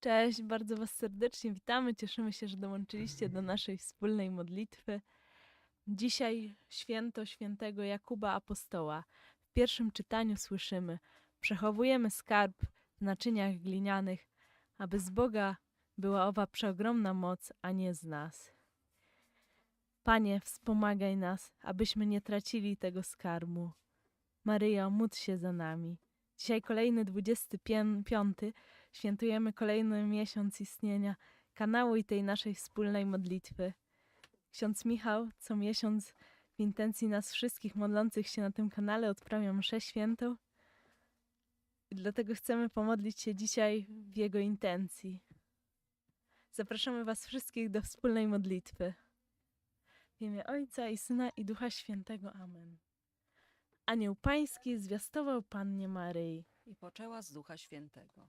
Cześć, bardzo Was serdecznie witamy. Cieszymy się, że dołączyliście do naszej wspólnej modlitwy. Dzisiaj święto świętego Jakuba Apostoła. W pierwszym czytaniu słyszymy: Przechowujemy skarb w naczyniach glinianych, aby z Boga była owa przeogromna moc, a nie z nas. Panie, wspomagaj nas, abyśmy nie tracili tego skarbu. Maryjo, módl się za nami. Dzisiaj kolejny 25 świętujemy kolejny miesiąc istnienia kanału i tej naszej wspólnej modlitwy. Ksiądz Michał co miesiąc w intencji nas wszystkich modlących się na tym kanale odprawia mszę świętą. I dlatego chcemy pomodlić się dzisiaj w jego intencji. Zapraszamy Was wszystkich do wspólnej modlitwy. W imię Ojca i Syna i Ducha Świętego. Amen. Anioł Pański zwiastował Pannie Maryi. i poczęła z Ducha Świętego.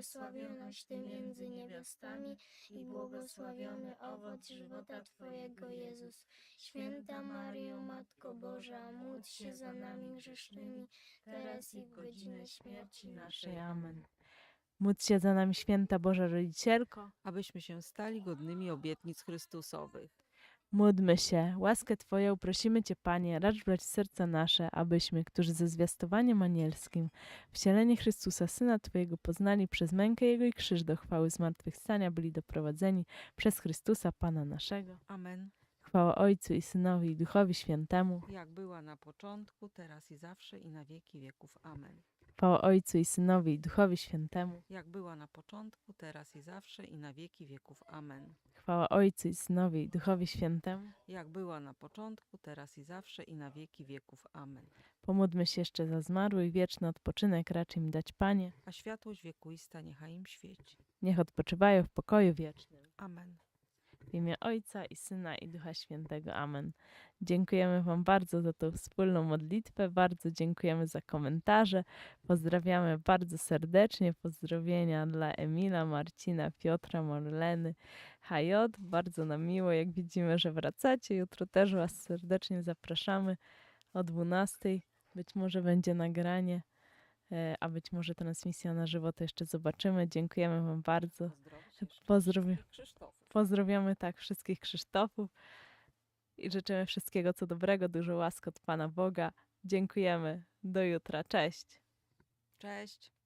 błogosławionaś Ty między niewiastami i błogosławiony owoc żywota Twojego Jezus. Święta Maryjo, Matko Boża, módl się za nami grzesznymi, teraz i w godzinę śmierci naszej. naszej. Amen. Módl się za nami, święta Boża Rodzicielko. Abyśmy się stali godnymi obietnic Chrystusowych. Módlmy się, łaskę Twoją prosimy Cię, Panie, racz brać serca nasze, abyśmy, którzy ze zwiastowaniem anielskim wcielenie Chrystusa, Syna Twojego, poznali przez mękę Jego i krzyż do chwały zmartwychwstania, byli doprowadzeni przez Chrystusa, Pana naszego. Amen. Chwała Ojcu i Synowi i Duchowi Świętemu. Jak była na początku, teraz i zawsze i na wieki wieków. Amen. Chwała Ojcu i Synowi i Duchowi Świętemu. Jak była na początku, teraz i zawsze i na wieki wieków. Amen. Chwała Ojcu i Synowi i Duchowi Świętemu. Jak była na początku, teraz i zawsze i na wieki wieków. Amen. Pomódlmy się jeszcze za zmarłych, wieczny odpoczynek raczy im dać, Panie. A światłość wiekuista niechaj im świeci. Niech odpoczywają w pokoju wiecznym. Amen. W imię Ojca i Syna i Ducha Świętego. Amen. Dziękujemy Wam bardzo za tą wspólną modlitwę, bardzo dziękujemy za komentarze. Pozdrawiamy bardzo serdecznie. Pozdrowienia dla Emila, Marcina, Piotra, Marleny, HJ. Bardzo nam miło, jak widzimy, że wracacie. Jutro też Was serdecznie zapraszamy o 12. Być może będzie nagranie, a być może transmisja na żywo, to jeszcze zobaczymy. Dziękujemy Wam bardzo. Krzysztof. Pozdrawiamy tak wszystkich Krzysztofów i życzymy wszystkiego co dobrego, dużo łask od Pana Boga. Dziękujemy. Do jutra. Cześć. Cześć.